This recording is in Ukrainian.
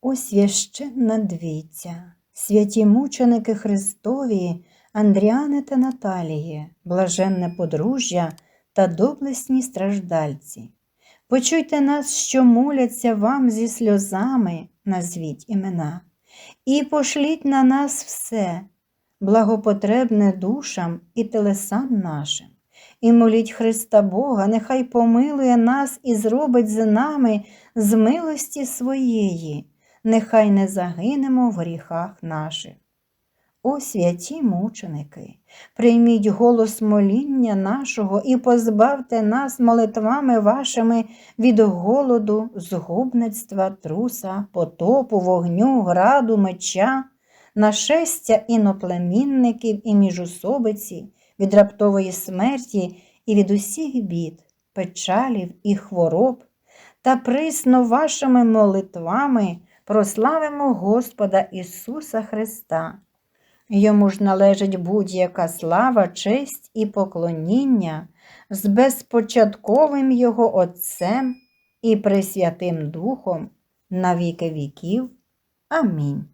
О священна двійця, святі мученики Христові, Андріане та Наталіє, блаженне подружжя та доблесні страждальці. Почуйте нас, що моляться вам зі сльозами, назвіть імена, і пошліть на нас все, благопотребне душам і телесам нашим. І моліть Христа Бога, нехай помилує нас і зробить з нами з милості своєї, нехай не загинемо в гріхах наших. О святі мученики, прийміть голос моління нашого і позбавте нас молитвами вашими від голоду, згубництва, труса, потопу, вогню, граду, меча, нашестя іноплемінників і міжусобиці, від раптової смерті і від усіх бід, печалів і хвороб, та присно вашими молитвами прославимо Господа Ісуса Христа. Йому ж належить будь-яка слава, честь і поклоніння з безпочатковим Його Отцем і Пресвятим Духом на віки віків. Амінь.